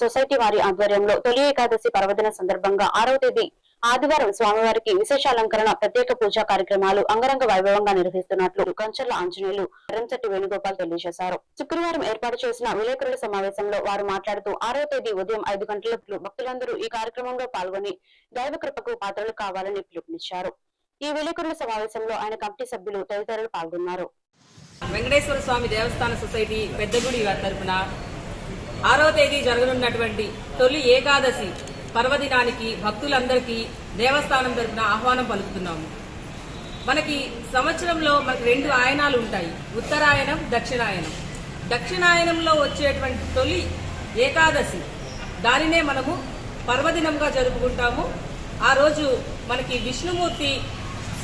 Society వారి ఆధ్వర్యంలో తొలి ఏకాదశి పర్వదిన సందర్భంగా ఆరవ తేదీ ఆదివారం స్వామివారికి విశేషాలంకరణ ప్రత్యేక పూజా కార్యక్రమాలు అంగరంగ వైభవంగా నిర్వహిస్తున్నట్లు కంచర్ల ఆంజనేయులు ఎర్రంశెట్టి వేణుగోపాల్ తెలియజేశారు. శుక్రవారం ఏర్పాటు చేసిన విలేకరుల సమావేశంలో వారు మాట్లాడుతూ ఆరో తేదీ ఉదయం ఐదు గంటలకు భక్తులందరూ ఈ కార్యక్రమంలో పాల్గొని దైవ కృపకు పాత్రలు కావాలని పిలుపునిచ్చారు. ఈ విలేకరుల సమావేశంలో ఆయన కమిటీ సభ్యులు తదితరులు పాల్గొన్నారు. వెంకటేశ్వర స్వామి దేవస్థాన సొసైటీ పెద్దగుడి తరపున ఆరో తేదీ జరగనున్నటువంటి తొలి ఏకాదశి పర్వదినానికి భక్తులందరికీ దేవస్థానం తరఫున ఆహ్వానం పలుకుతున్నాము. మనకి సంవత్సరంలో మనకి రెండు ఆయనాలు ఉంటాయి. ఉత్తరాయణం దక్షిణాయనం. దక్షిణాయనంలో వచ్చేటువంటి తొలి ఏకాదశి దానినే మనము పర్వదినంగా జరుపుకుంటాము. ఆ రోజు మనకి విష్ణుమూర్తి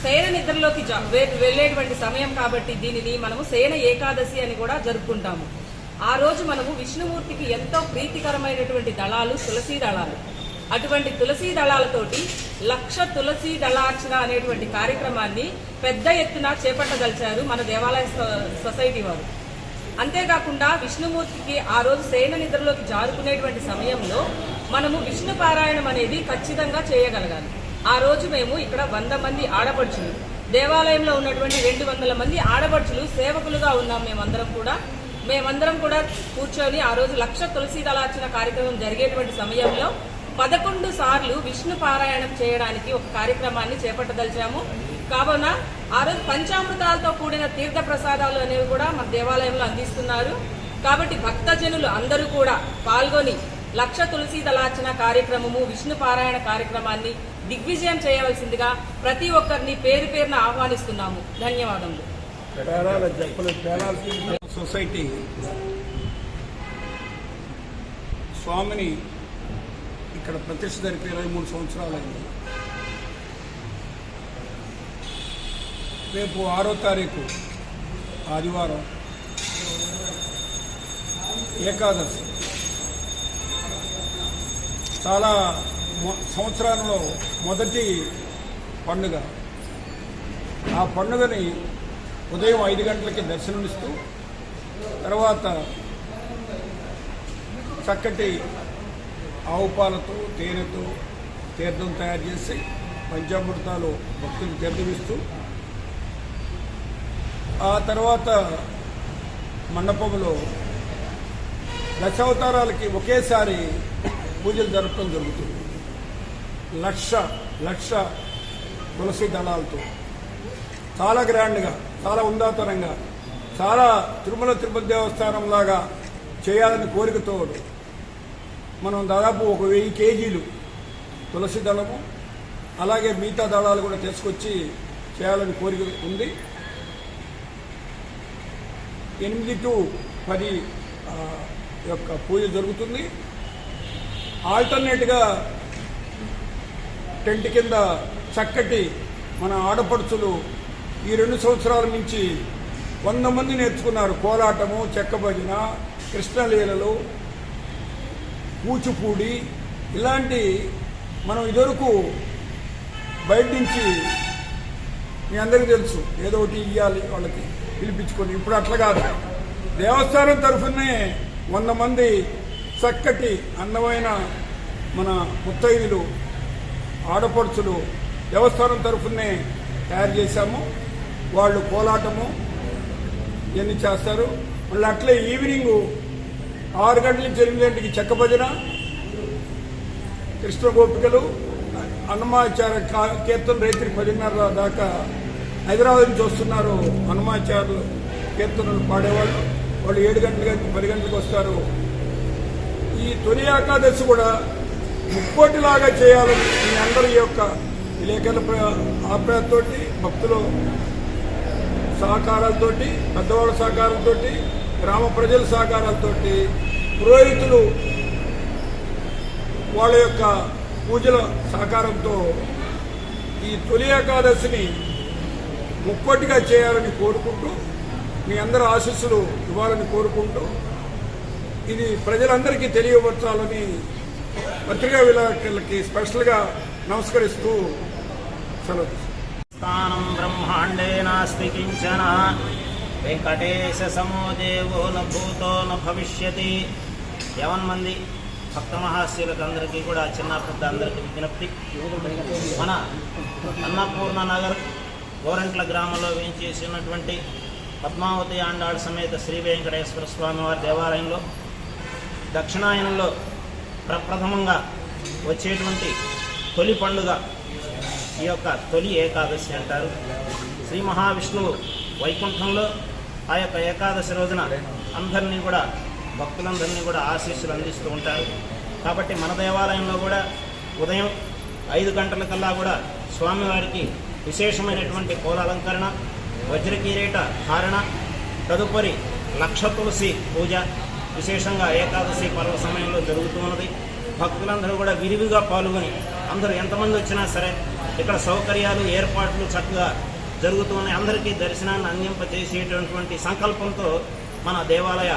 శయన నిద్రలోకి జ- వెళ్ళేటువంటి సమయం కాబట్టి దీనిని మనము శయన ఏకాదశి అని కూడా జరుపుకుంటాము. ఆ రోజు మనము విష్ణుమూర్తికి ఎంతో ప్రీతికరమైనటువంటి దళాలు తులసీ దళాలు. అటువంటి తులసీ దళాలతోటి లక్ష తులసీ దళార్చన అనేటువంటి కార్యక్రమాన్ని పెద్ద ఎత్తున చేపట్టదలిచారు మన దేవాలయ సొ- సొసైటీ వారు. అంతేకాకుండా విష్ణుమూర్తికి ఆ రోజు శయన నిద్రలోకి జారుకునేటువంటి సమయంలో మనము విష్ణు పారాయణం అనేది ఖచ్చితంగా చేయగలగాలి. ఆ రోజు మేము ఇక్కడ వంద మంది ఆడపడుచులు దేవాలయంలో ఉన్నటువంటి రెండు వందల మంది ఆడపడుచులు సేవకులుగా ఉన్నాం మేమందరం కూడా. మేమందరం కూడా కూర్చొని ఆ రోజు లక్ష తులసి దళార్చన కార్యక్రమం జరిగేటువంటి సమయంలో పదకొండు సార్లు విష్ణు పారాయణం చేయడానికి ఒక కార్యక్రమాన్ని చేపట్టదలిచాము. కావున ఆ రోజు పంచామృతాలతో కూడిన తీర్థ ప్రసాదాలు అనేవి కూడా మన దేవాలయంలో అందిస్తున్నారు. కాబట్టి భక్తజనులు అందరూ కూడా పాల్గొని లక్ష తులసి దళార్చన కార్యక్రమము విష్ణు పారాయణ కార్యక్రమాన్ని దిగ్విజయం చేయవలసిందిగా ప్రతి ఒక్కరిని పేరు పేరున ఆహ్వానిస్తున్నాము. ధన్యవాదములు. పేరాల జప్పులు పేరాల సొసైటీ. స్వామిని ఇక్కడ ప్రతిష్ట జరిపి ఇరవై మూడు సంవత్సరాలైంది. రేపు ఆరో తారీఖు ఆదివారం ఏకాదశి. చాలా సంవత్సరంలో సంవత్సరాలలో మొదటి పండుగ. ఆ పండుగని ఉదయం ఐదు గంటలకి దర్శనమిస్తూ తర్వాత చక్కటి ఆవు పాలతో తేనెతో తీర్థం తయారు చేసి పంచామృతాలు భక్తులు తీర్థమిస్తూ ఆ తర్వాత మండపంలో దశావతారాలకి ఒకేసారి పూజలు జరపడం జరుగుతుంది. లక్ష లక్ష తులసి దళాలతో. చాలా గ్రాండ్గా. చాలా ఉందాతనంగా చాలా తిరుమల తిరుపతి దేవస్థానం లాగా చేయాలని కోరికతో మనం దాదాపు ఒక వెయ్యి కేజీలు తులసి దళము అలాగే మిగతా దళాలు కూడా తీసుకొచ్చి చేయాలని కోరిక ఉంది. ఎనిమిది టు పది యొక్క పూజ జరుగుతుంది. ఆల్టర్నేట్గా టెంట్ కింద చక్కటి మన ఆడపడుచులు ఈ రెండు సంవత్సరాల నుంచి వంద మంది నేర్చుకున్నారు కోలాటము చెక్క భజన కృష్ణలీలలు కూచిపూడి. ఇలాంటి మనం ఇదివరకు బయట నుంచి మీ అందరికీ తెలుసు. ఏదో ఒకటి ఇవ్వాలి వాళ్ళకి పిలిపించుకొని. ఇప్పుడు అట్లా కాదు. దేవస్థానం తరఫునే వంద మంది చక్కటి అందమైన మన ముత్తైదులు ఆడపడుచులు దేవస్థానం తరఫునే తయారు చేశాము. వాళ్ళు కోలాటము ఇవన్నీ చేస్తారు. మళ్ళీ అట్లే ఈవినింగ్ ఆరు గంటల నుంచి ఎనిమిది గంటలకి చెక్క భజన కృష్ణ గోపికలు హనుమాచార్య కీర్తన రైతులు పదిన్నర దాకా హైదరాబాద్ నుంచి వస్తున్నారు. హనుమాచార్యులు కీర్తనలు పాడేవాళ్ళు. వాళ్ళు ఏడు గంటల పది గంటలకు వస్తారు. ఈ తొలి ఏకాదశి కూడా ముక్కోటిలాగా చేయాలని మీ అందరి యొక్క విలేకరుల ప్ర- ఆప్యాయతతోటి భక్తులు సహకారాలతో పెద్దవాళ్ళ సహకారంతోటి గ్రామ ప్రజల సహకారాలతో పురోహితులు వాళ్ళ యొక్క పూజల సహకారంతో ఈ తొలి ఏకాదశిని ముక్కోటిగా చేయాలని కోరుకుంటూ మీ అందరి ఆశీస్సులు ఇవ్వాలని కోరుకుంటూ ఇది ప్రజలందరికీ తెలియపరచాలని పత్రికా విలేకరులకి స్పెషల్గా నమస్కరిస్తూ సెలవు. స్థానం బ్రహ్మాండే నాస్తి కించన. వెంకటేశ సమో దేవో న భవిష్యతి. యవన్ మంది భక్త మహాశీలకు అందరికీ కూడా చిన్న పెద్ద అందరికీ విజ్ఞప్తి. మన అన్నపూర్ణ నగర్ గోరంట్ల గ్రామంలో వేయించేసినటువంటి పద్మావతి ఆండాళ్ సమేత శ్రీ వెంకటేశ్వర స్వామి వారి దేవాలయంలో దక్షిణాయనంలో ప్రప్రథమంగా వచ్చేటువంటి తొలి పండుగ ఈ యొక్క తొలి ఏకాదశి అంటారు. శ్రీ మహావిష్ణువు వైకుంఠంలో ఆ యొక్క ఏకాదశి రోజున అందరినీ కూడా భక్తులందరినీ కూడా ఆశీస్సులు అందిస్తూ ఉంటారు. కాబట్టి మన దేవాలయంలో కూడా ఉదయం ఐదు గంటలకల్లా కూడా స్వామివారికి విశేషమైనటువంటి కోలాలంకరణ వజ్రకీరేట వజ్రకిరీట ధారణ తదుపరి లక్ష తులసి పూజ విశేషంగా ఏకాదశి పర్వ సమయంలో జరుగుతూ ఉన్నది. భక్తులందరూ కూడా విరివిగా పాల్గొని అందరూ ఎంతమంది వచ్చినా సరే ఇక్కడ సౌకర్యాలు ఏర్పాట్లు చక్కగా జరుగుతూ ఉన్నాయి అందరికీ దర్శనాన్ని అందింపజేసేటటువంటి సంకల్పంతో మన దేవాలయ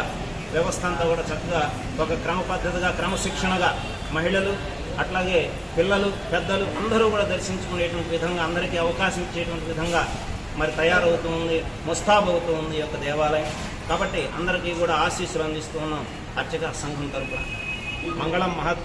వ్యవస్థ అంతా కూడా చక్కగా ఒక క్రమ పద్ధతిగా క్రమశిక్షణగా మహిళలు అట్లాగే పిల్లలు పెద్దలు అందరూ కూడా దర్శించుకునేటువంటి విధంగా అందరికీ అవకాశం ఇచ్చేటువంటి విధంగా మరి తయారవుతూ ఉంది ముస్తాబ్ అవుతూ ఉంది యొక్క దేవాలయం. కాబట్టి అందరికీ కూడా ఆశీస్సులు అందిస్తూ ఉన్నాం అర్చక సంఘం తరపున. మంగళం మహత్.